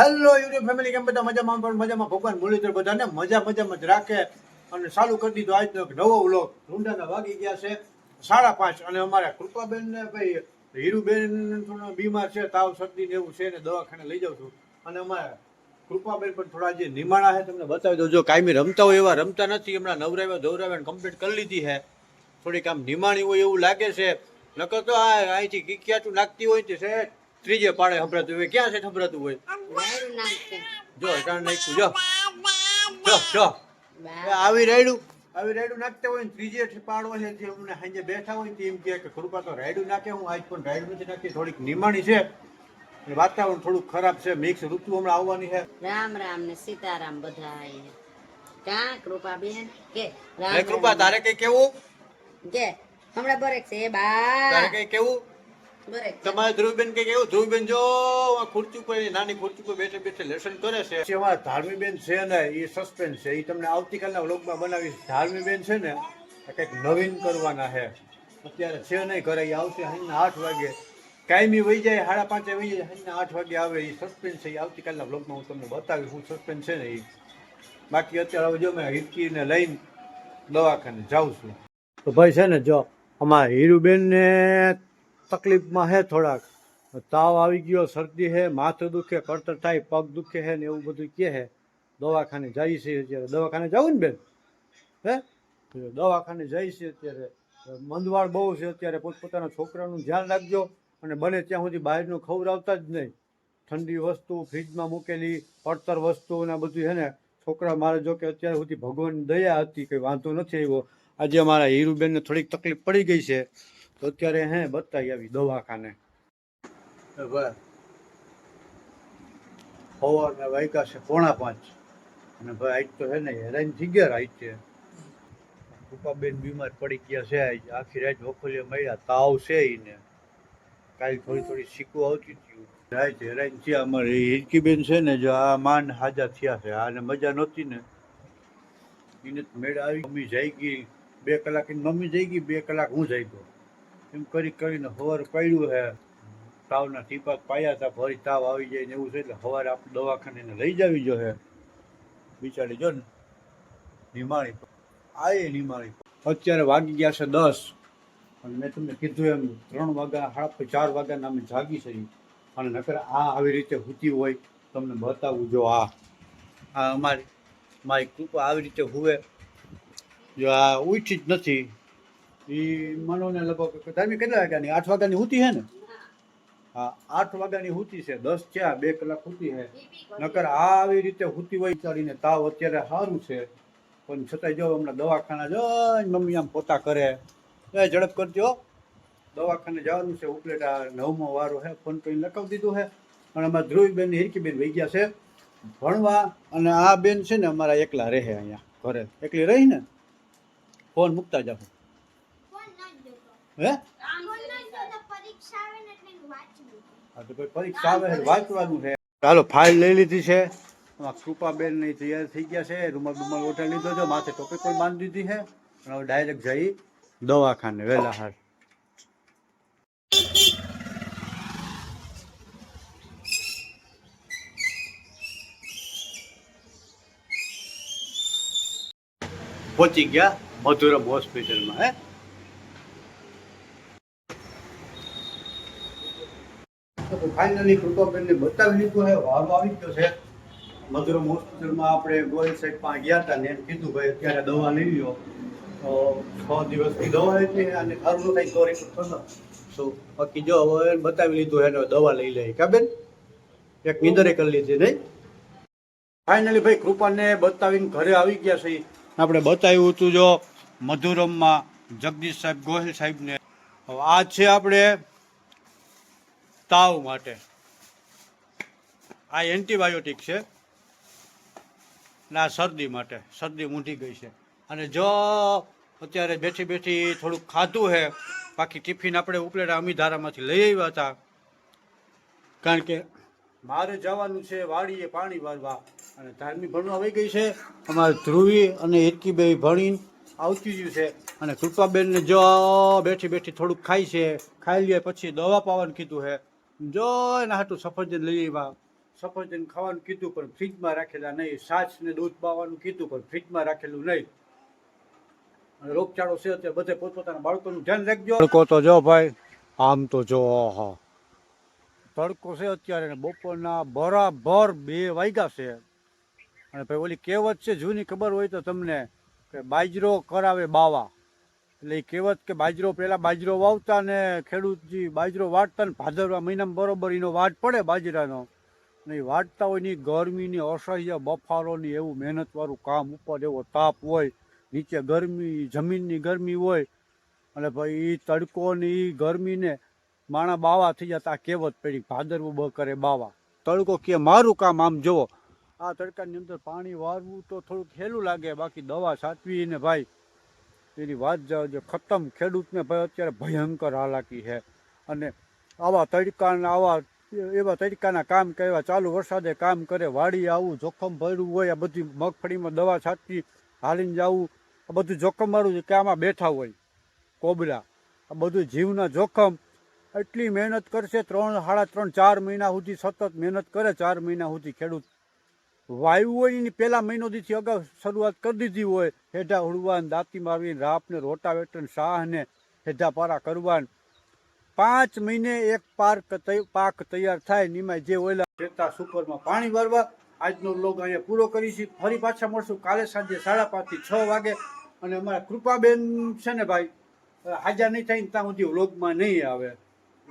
Hello YouTube family કેમ બધા મજામાં? પણ મજામાં. ભગવાન મુરલીધર બધાને મજા મજામાં જ રાખે. અને ચાલુ કરી દીધો આજનો નવો વ્લોગ. રૂંડાના વાગી ગયા છે સાડા પાંચ. અને અમારા કૃપાબેન ને ભાઈ, હીરુબેન બીમાર છે, તાવ, શરદી ને એવું છે ને દવાખાને લઈ જાઉં છું. અને અમારા કૃપાબેન પણ થોડા જે નિમાણા છે, તમને બતાવી દઉં. જો કાયમી રમતા હોય એવા રમતા નથી, હમણાં નવરાવ્યા, ધોવરાવ્યા કમ્પ્લીટ કરી લીધી છે. થોડીક આમ નિમાણી હોય એવું લાગે છે. નકર તો આ અહીંથી કિકિયાટું નાખતી હોય તે છે ત્રીજે પાડે સંભળાતું હોય. ક્યાં છે સંભળાતું હોય. જો ત્રણ નાખ્યું જો. જો જો. આવી રાયડું આવી રાયડું નાખતા હોય ને ત્રીજે પાડો છે જે અમને સાંજે બેઠા હોય એમ કહે કે કૃપા તો રાયડું નાખે હું આજ પણ રાયડું નથી નાખી થોડીક નિમાણી છે. અને વાતાવરણ થોડુંક ખરાબ છે મિક્સ ઋતુ હમણાં આવવાની છે. રામ રામ ને સીતારામ બધાય ક્યાં કૃપાબેન કે રામ કૃપા. તારે કઈ કેવું કે હમણાં બરેક છે બા. તારે કઈ કેવું. તમારે ધ્રુવબેન કે કેવું ધ્રુવબેન જો આ ખુરચી ઉપર એની નાની ખુરચી ઉપર બેઠે બેઠે લેસન કરે છે. જે અમારા ધાર્મીબેન છે ને એ સસ્પેન્સ છે. એ તમને આવતીકાલના વ્લોગમાં બનાવીશ. ધાર્મીબેન છે ને આ કંઈક નવીન કરવાના છે. અત્યારે છે નહીં ઘરે એ આવશે અહીંના આઠ વાગે. કાયમી વહી જાય સાડા પાંચે વહી જાય સાંજના આઠ વાગે આવે. એ સસ્પેન્સ છે એ આવતીકાલના વ્લોગમાં હું તમને બતાવીશ. હું સસ્પેન્સ છે ને એ બાકી અત્યારે હવે જો મેં હિરકીને લઈને દવાખાને જાઉં છું. તો ભાઈ છે ને જો અમારા હીરુબેન ને તકલીફમાં હે થોડાક. તાવ આવી ગયો, શરદી હે, માથું દુખે કળતર થાય, પગ દુખે હે ને એવું બધું કહે હે. દવાખાને જઈએ છે અત્યારે. દવાખાને જવું ને બેન? હે? દવાખાને જઈએ છે અત્યારે. મંદવાળ બહુ છે અત્યારે. પોતપોતાના છોકરાનું ધ્યાન રાખજો અને બને ત્યાં સુધી બહારનું ખવડાવતા જ નહીં. ઠંડી વસ્તુ, ફ્રીજમાં મૂકેલી, પડતર વસ્તુ ને બધું છે ને. છોકરા મારે જો કે અત્યાર સુધી ભગવાનની દયા હતી, કંઈ વાંધો નથી આવ્યો. આજે અમારા હીરુબેનને થોડીક તકલીફ પડી ગઈ છે. તો અત્યારે હે, બતાવી આવી દવાખાને. સવારના વાગ્યા છે પોણા પાંચ. અને ભાઈ આજ તો હે ને હેરાન થઈ ગયા આજ છે કૃપાબેન બીમાર પડી ગયા છે આજ. આખી રાત વખોલીએ મળ્યા, તાવ છે એને કાલ થોડી થોડી શીખવું આવતી હતી. રાત હેરાન થયા અમારે. હિરકીબેન છે ને જો આ માન હાજા થયા છે. આને મજા નહોતી ને. એને તો મેળ આવી. મમ્મી જઈ ગઈ બે કલાક એની મમ્મી જઈ ગઈ બે કલાક હું જઈ ગયો એમ કરી કરીને સવાર પડ્યું હે. તાવના ટીપા પાયા હતા ફરી તાવ આવી જાય ને એવું છે એટલે સવારે આપણે દવાખાને એને લઈ જવી જોઈએ બિચારી જો ને, નિમાણી આ એ નિમાણી અત્યારે વાગી ગયા છે દસ. અને મેં તમને કીધું એમ, ત્રણ વાગ્યા સાડા ચાર વાગ્યાના અમે જાગી છે અને નકર આ આવી રીતે હુતી હોય, તમને બતાવું જો આ. આ અમારી, મારી કૃપા આવી રીતે હુવે. જો આ ઉઠી જ નથી. એ માનો ને લગભગ તમે કેટલા વાગ્યાની? આઠ વાગ્યાની હુતી છે ને? હા, આઠ વાગ્યાની હુતી છે. દસ થયા, બે કલાક હુતી છે નકર આવી રીતે હુતી હોય ચાલીને તાવ અત્યારે સારું છે. પણ છતાંય જો હમણાં દવાખાના જઈને મમ્મી આમ પોતા કરે. એ ઝડપ કરજો. દવાખાને જવાનું છે. ઉપલેટ આ નવમો વારો હે. ફોન કરીને લખાવી દીધું છે અને અમારા ધ્રુવીબેન હિરકીબેન વહી ગયા છે. ભણવા અને આ બેન છે ને અમારા એકલા રહે અહીંયા ઘરે. એકલી રહી ને? ફોન મૂકતા જાઓ. હે? હા તો કોઈ પરીક્ષા આવે વાંચવાનું છે. ચાલો ફાઇલ લઈ લીધી છે. કૃપાબેનની તૈયાર થઈ ગયા છે. રૂમાલ રૂમાલ ઓઢાડી લીધો છે. માથે ટોપી પણ બાંધી દીધી છે. અને હવે ડાયરેક્ટ જઈ દવાખાને વહેલા હાર પહોંચી ગયા મધુરમ હોસ્પિટલમાં હે? ફાઇનલી કૃપાબેનને બતાવી લીધું છે વારો આવી ગયો છે. મધુરમ હોસ્પિટલમાં આપણે ગોયલ સાહેબ પાસે ગયા હતા ને એમ કીધું, ભાઈ, અત્યારે દવા લઈ લ્યો. તો છ દિવસની દવા હતી અને સારું કંઈ તો રિપોર્ટ તો બાકી જો હવે બતાવી લીધું એને દવા લઈ લે. કા બેન? એક નીંદરે કરી લીધી, નહીં? ફાઇનલી ભાઈ, કૃપાને બતાવીને ઘરે આવી ગયા છે. આપણે બતાવ્યું હતું જો મધુરમમાં જગદીશ સાહેબ, ગોહિલ સાહેબને. આ છે આપણે તાવ માટે. આ એન્ટીબાયોટિક છે. ના, શરદી માટે. શરદી મૂંઢી ગઈ છે. અને જો અત્યારે બેઠી બેઠી થોડુંક ખાધું છે બાકી ટિફિન આપણે ઉપલેટા અમીધારામાંથી લઈ આવ્યા હતા. કારણ કે મારે જવાનું છે વાડીએ પાણી વાળવા અને ધાર્મિક ભણવા આવી ગઈ છે. અમારે ધ્રુવી અને હિરકીભાઈ ભણીને આવતી ગયું છે. અને કૃપાબેનને જો બેઠી બેઠી થોડુંક ખાય છે, ખાઈ લે પછી દવા પાવાનું કીધું છે જો એના હતું સફરજન લઈ આવ્યા. સફરજન ખાવાનું કીધું પણ ફ્રીજમાં રાખેલા નહીં. છાશ ને દૂધ પાવાનું કીધું પણ ફ્રીજમાં રાખેલું નહીં. અને રોગચાળો છે તે બધે પોતપોતાના બાળકોનું ધ્યાન રાખજો. તડકો તો જો ભાઈ, આમ તો જો હા તડકો છે અત્યારે બપોરના બરાબર બે વાગ્યા છે. અને ભાઈ ઓલી કહેવત છે, જૂની ખબર હોય તો તમને, કે બાજરો કરાવે બાવા. એટલે એ કહેવત કે બાજરો પહેલાં બાજરો વાવતા ને ખેડૂતજી બાજરો વાટતા ને ભાદરવા મહિનામાં બરોબર એનો વાટ પડે બાજરાનો. ને એ વાટતા હોય ને ગરમીની અસહ્ય બફારોની એવું મહેનતવાળું કામ ઉપર એવો તાપ હોય, નીચે ગરમી, જમીનની ગરમી હોય, અને ભાઈ એ તડકો ને એ ગરમીને માણા બાવા થઈ જતા કહેવત પડી, ભાદરવું બ કરે બાવા. તડકો કે મારું કામ આમ જુઓ આ તડકાની અંદર પાણી વારવું તો થોડુંક હેલું લાગે, બાકી દવા સાચવી ભાઈ એની વાત જાઓ જે ખતમ ખેડૂતને ભાઈ અત્યારે ભયંકર હાલાકી છે. અને આવા તડકાના, આવા એવા તડકાના કામ કર્યા, ચાલુ વરસાદે કામ કરે, વાડી આવું, જોખમ ભર્યું હોય, આ બધી મગફળીમાં દવા છાંટતી, હાલીને જવું, આ બધું જોખમ છે કે આમાં બેઠા હોય, કોબરા, આ બધું જીવના જોખમ. એટલી મહેનત કરશે, ત્રણ, સાડા ત્રણ, ચાર મહિના સુધી સતત મહેનત કરે, ચાર મહિના સુધી ખેડૂત વાયુ હોય એની પહેલા મહિનો દીથી અગાઉ શરૂઆત કરી દીધી હોય, હેઢા ઉડવાન દાંતી મારવીને, રાપને રોટાવેટરને શાહને હેઢા પારા કરવાન. પાંચ મહિને એક પાર્ક પાક તૈયાર થાય નિમાય જે ઓલા ખેતા સુપરમાં પાણી વારવા આજનો લોગ અહીંયા પૂરો કરીશું. ફરી પાછા મળશું કાલે સાંજે સાડા પાંચથી છ વાગે. અને અમારા કૃપાબેન છે ને ભાઈ, હાજર નહીં થાય ને ત્યાં સુધી વ્લોગમાં નહીં આવે.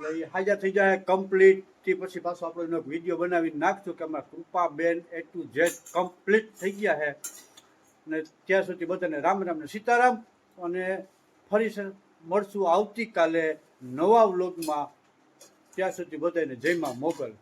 એટલે એ હાજર થઈ જાય કમ્પ્લીટથી પછી પાછો આપણે એનો વીડિયો બનાવી નાખશું કે અમારા Kripaben A to Z complete થઈ ગયા છે. અને ત્યાં સુધી બધાને રામ રામ ને સીતારામ. અને ફરી મળશું આવતીકાલે નવા વ્લોગમાં. ત્યાં સુધી બધાને જયમાં મોકલ